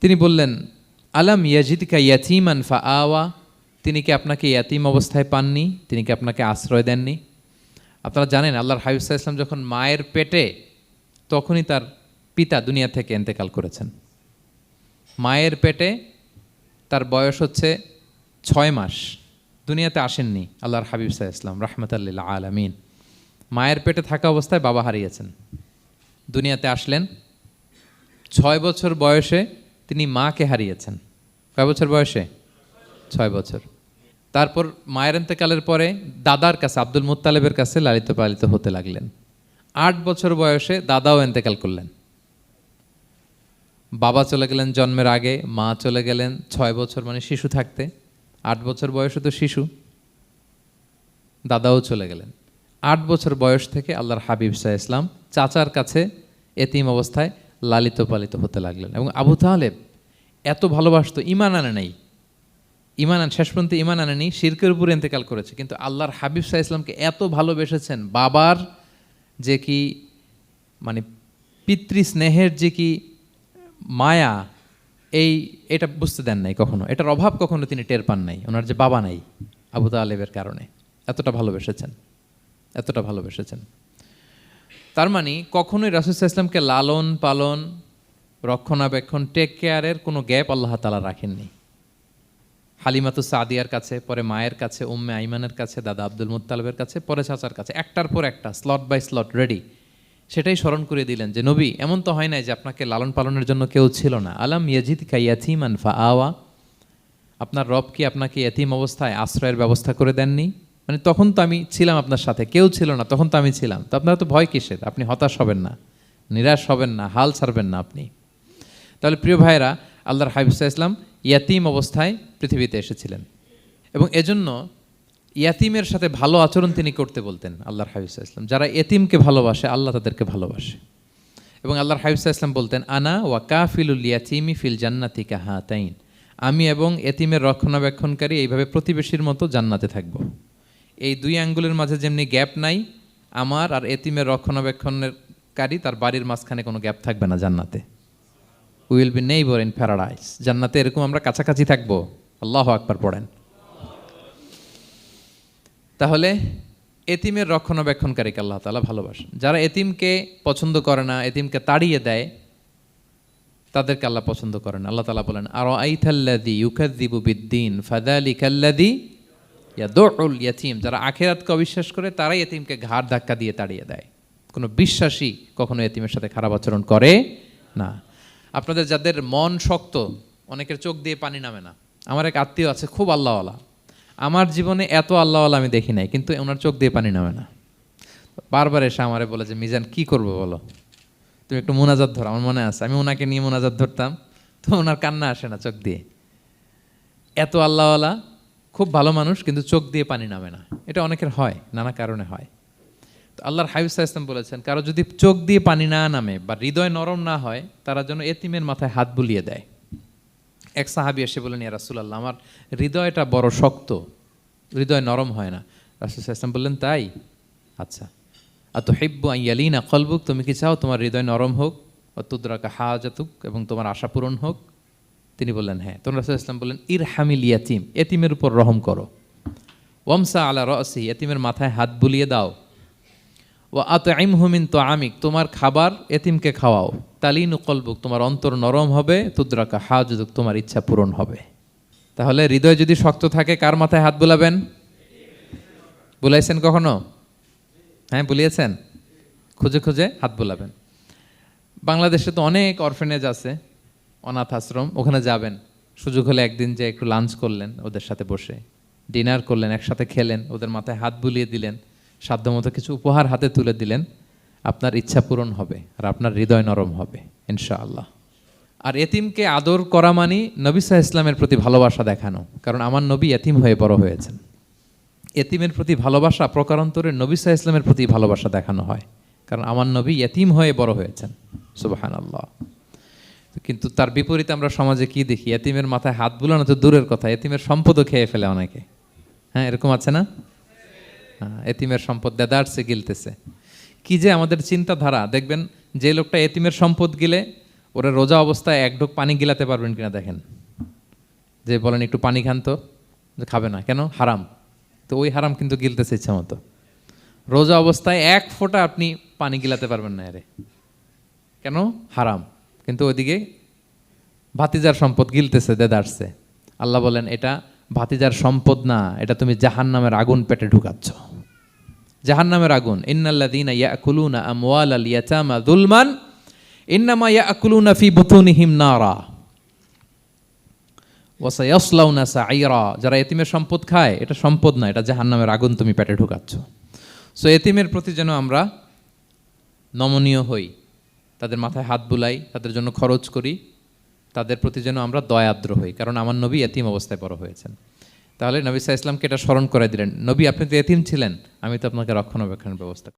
তিনি বললেন, আলাম ইয়াজিদিকা ইয়াতিমান ফা আওয়া তিনি কি আপনাকে ইয়াতিম অবস্থায় পাননি? তিনি কি আপনাকে আশ্রয় দেননি? আপনারা জানেন, আল্লাহর হাবিবসা ইসলাম যখন মায়ের পেটে তখনই তার পিতা দুনিয়া থেকে এন্তেকাল করেছেন। মায়ের পেটে তার বয়স হচ্ছে ছয় মাস। দুনিয়াতে আসেননি আল্লাহর হাবিব সাহা ইসলাম রহমতাল্লিল্লা আলমিন। মায়ের পেটে থাকা অবস্থায় বাবা হারিয়েছেন। দুনিয়াতে আসলেন ছয় বছর বয়সে তিনি মাকে হারিয়েছেন। কয় বছর বয়সে? ছয় বছর। তারপর মায়ের এন্তেকালের পরে দাদার কাছে, আব্দুল মুত্তালেবের কাছে লালিত পালিত হতে লাগলেন। আট বছর বয়সে দাদাও এন্তেকাল করলেন। বাবা চলে গেলেন জন্মের আগে, মা চলে গেলেন ছয় বছর মানে শিশু থাকতে। আট বছর বয়সে তো শিশু। দাদাও চলে গেলেন। আট বছর বয়স থেকে আল্লাহর হাবিব শাহ ইসলাম চাচার কাছে এতিম অবস্থায় লালিত পালিত হতে লাগলেন। এবং আবু তাহলেব এত ভালোবাসত ইমান আনে নাই। ইমান আন, শেষ পর্যন্ত ইমান আনেনি, শিরকের উপর ইন্তেকাল করেছে। কিন্তু আল্লাহর হাবিব শাহ ইসলামকে এত ভালোবেসেছেন, বাবার যে কি মানে পিতৃ স্নেহের যে কি মায়া, এই, এটা বুঝতে দেন নাই কখনো। এটার অভাব কখনো তিনি টের পান নাই, ওনার যে বাবা নাই আবু তালেবের কারণে। এতটা ভালোবেসেছেন এতটা ভালোবেসেছেন। তার মানে কখনোই রাসুসাহ ইসলামকে লালন, পালন, রক্ষণাবেক্ষণ টেক কেয়ারের কোনো গ্যাপ আল্লাহ তালা রাখেননি। হালিমাতু সাদিয়ার কাছে, পরে মায়ের কাছে, উম্মে আইমানের কাছে, দাদা আব্দুল মুত্তালেবের কাছে, পরে চাচার কাছে, একটার পর একটা স্লট বাই স্লট রেডি সেটাই স্মরণ করে দিলেন যে, নবী, এমন তো হয় নাই যে আপনাকে লালন পালনের জন্য কেউ ছিল না। আলাম ইয়াজিদ কাইয়াথিমান ফা আওয়া আপনার রব কি আপনাকে এতিম অবস্থায় আশ্রয়ের ব্যবস্থা করে দেননি? মানে তখন তো আমি ছিলাম আপনার সাথে, কেউ ছিল না, তখন তো আমি ছিলাম। তো আপনার তো ভয় কিসের? আপনি হতাশ হবেন না, নিরাশ হবেন না, হাল ছাড়বেন না আপনি। তাহলে প্রিয় ভাইরা আল্লাহর হাবিবসা ইসলাম ইয়াতিম অবস্থায় পৃথিবীতে এসেছিলেন। এবং এজন্য ইয়াতিমের সাথে ভালো আচরণ তিনি করতে বলতেন আল্লাহর হাবিবসা ইসলাম যারা এতিমকে ভালোবাসে, আল্লাহ তাদেরকে ভালোবাসে। এবং আল্লাহর হাবিবসা ইসলাম বলতেন, আনা ওয়া কাফিলুল ইয়াতিমি ফিল জান্নাতি কাহা তাইন আমি এবং এতিমের রক্ষণাবেক্ষণকারী এইভাবে প্রতিবেশীর মতো জান্নাতে থাকব। এই দুই আঙ্গুলের মাঝে যেমনি গ্যাপ নাই, আমার আর এতিমের রক্ষণাবেক্ষণের কারী তার বাড়ির মাঝখানে কোনো গ্যাপ থাকবে না জান্নাতে। Will be neighbour in paradise জান্নাতে এরকম আমরা কাছাকাছি থাকব। আল্লাহ আকবার পড়েন। তাহলে এতিমের রক্ষণাবেক্ষণকারীকে আল্লাহ তালা ভালোবাসেন। যারা এতিমকে পছন্দ করে না, এতিমকে তাড়িয়ে দেয়, তাদেরকে আল্লাহ পছন্দ করেন। আল্লাহ তালা বলেন আর আইথাল্লাদি ইউকাদ্দিবু বিদ্দিন ফাদালি কাল্লাদি ইয়া দোল ইয়াতিম, যারা আখেরাতকে অবিশ্বাস করে, তারাই এতিমকে ঘাড় ধাক্কা দিয়ে তাড়িয়ে দেয়। কোনো বিশ্বাসী কখনো এতিমের সাথে খারাপ আচরণ করে না। আপনাদের যাদের মন শক্ত, অনেকের চোখ দিয়ে পানি নামে না। আমার এক আত্মীয় আছে, খুব আল্লাহওয়ালা। আমার জীবনে এত আল্লাহওয়ালা আমি দেখি নাই, কিন্তু ওনার চোখ দিয়ে পানি নামে না। বারবার এসে আমারে বলে যে, মিজান, কি করব বলো? তুমি একটু মোনাজাত ধরো, আমার মনে আছে, আমি ওনাকে নিয়ে মোনাজাত ধরতাম। তো ওনার কান্না আসে না চোখ দিয়ে। এত আল্লাহওয়ালা খুব ভালো মানুষ, কিন্তু চোখ দিয়ে পানি নামে না। এটা অনেকের হয়, নানা কারণে হয়। তো আল্লাহর হাবিবসা ইসলাম বলেছেন, কারও যদি চোখ দিয়ে পানি না নামে বা হৃদয় নরম না হয়, তারা যেন এতিমের মাথায় হাত বুলিয়ে দেয়। এক সাহাবি এসে বলেন ইয়া রাসুলাল্লাহ, আমার হৃদয়টা বড় শক্ত, হৃদয় নরম হয় না। রাসুল ইসলাম বললেন, তাই? আচ্ছা। আর তো হেব্বু আইয়ালিনা কলবুক, তুমি কি চাও তোমার হৃদয় নরম হোক ও তুদ্রাকা হাজাতুক, এবং তোমার আশা পূরণ হোক? তিনি বললেন হ্যাঁ। তখন রাসুল ইসলাম বললেন ইর হামিল ইয়াতিম, এতিমের উপর রহম করো। ওমসা আলা রসি, এতিমের মাথায় হাত বুলিয়ে দাও। ও আত আইম হুমিন তো আমিক তোমার খাবার এতিমকে খাওয়াও। তালিন কলবুক, তোমার অন্তর নরম হবে, তুদ্রাকা হাজুক তোমার ইচ্ছা পূরণ হবে। তাহলে হৃদয় যদি শক্ত থাকে, কার মাথায় হাত বুলাবেন? বুলাইছেন কখনো? হ্যাঁ বুলিয়েছেন। খুঁজে খুঁজে হাত বুলাবেন। বাংলাদেশে তো অনেক অরফেনেজ আছে। অনাথ আশ্রম, ওখানে যাবেন। সুযোগ হলে একদিন যে একটু লাঞ্চ করলেন ওদের সাথে বসে। ডিনার করলেন, একসাথে খেলেন, ওদের মাথায় হাত বুলিয়ে দিলেন সাধ্যমতো কিছু উপহার হাতে তুলে দিলেন। আপনার ইচ্ছা পূরণ হবে আর আপনার হৃদয় নরম হবে, ইনশাআল্লাহ। আর এতিমকে আদর করা মানি নবী সাহা ইসলামের প্রতি ভালোবাসা দেখানো, কারণ আমার নবী এতিম হয়ে বড় হয়েছেন। এতিমের প্রতি ভালোবাসা প্রকারান্তরে নবী সাহা ইসলামের প্রতি ভালোবাসা দেখানো হয়, কারণ আমার নবী এতিম হয়ে বড় হয়েছেন সুবাহান আল্লাহ কিন্তু তার বিপরীতে আমরা সমাজে কি দেখি? এতিমের মাথায় হাত বুলানো তো দূরের কথা। এতিমের সম্পদও খেয়ে ফেলে অনেকে। হ্যাঁ এরকম আছে না? হ্যাঁ, এতিমের সম্পদ দেদারসে গিলতেছে। কি যে আমাদের চিন্তাধারা। দেখবেন যে লোকটা এতিমের সম্পদ গিলে ওরা রোজা অবস্থায় এক ঢোক পানি গিলাতে পারবেন কিনা দেখেন। যে বলেন একটু পানি খান তো। খাবে না। কেন? হারাম। তো ওই হারাম কিন্তু গিলতেছে ইচ্ছা মতো। রোজা অবস্থায় এক ফোঁটা আপনি পানি গিলাতে পারবেন না এরে। কেন? হারাম। কিন্তু ওইদিকে ভাতিজার সম্পদ গিলতেছে দেদারছে আল্লাহ বলেন, এটা ভাতিজার সম্পদ না, এটা তুমি জাহান নামের আগুন পেটে ঢুকাচ্ছ। জাহান নামের আগুন, ইন্নাল্লাযীনা ইয়াকুলুনা আমওয়ালাল ইয়াতামা যুলমান, ইন্নামা ইয়াকুলুনা ফি বুতুনিহিম নারা ওয়াসায়াসলাউনা সাইরা যারা এতিমের সম্পদ খায়, এটা সম্পদ না, এটা জাহান্নামের আগুন তুমি পেটে ঢুকাচ্ছ। সো এতিমের প্রতি যেন আমরা নমনীয় হই। তাদের মাথায় হাত বুলাই, তাদের জন্য খরচ করি, তাদের প্রতি যেন আমরা দয়াদ্র হই, কারণ আমার নবী এতিম অবস্থায় বড় হয়েছেন। তাহলে নবী সাহা ইসলামকে এটা স্মরণ করে দিলেন, নবী, আপনি তো এতিম ছিলেন, আমি তো আপনাকে রক্ষণাবেক্ষণের ব্যবস্থা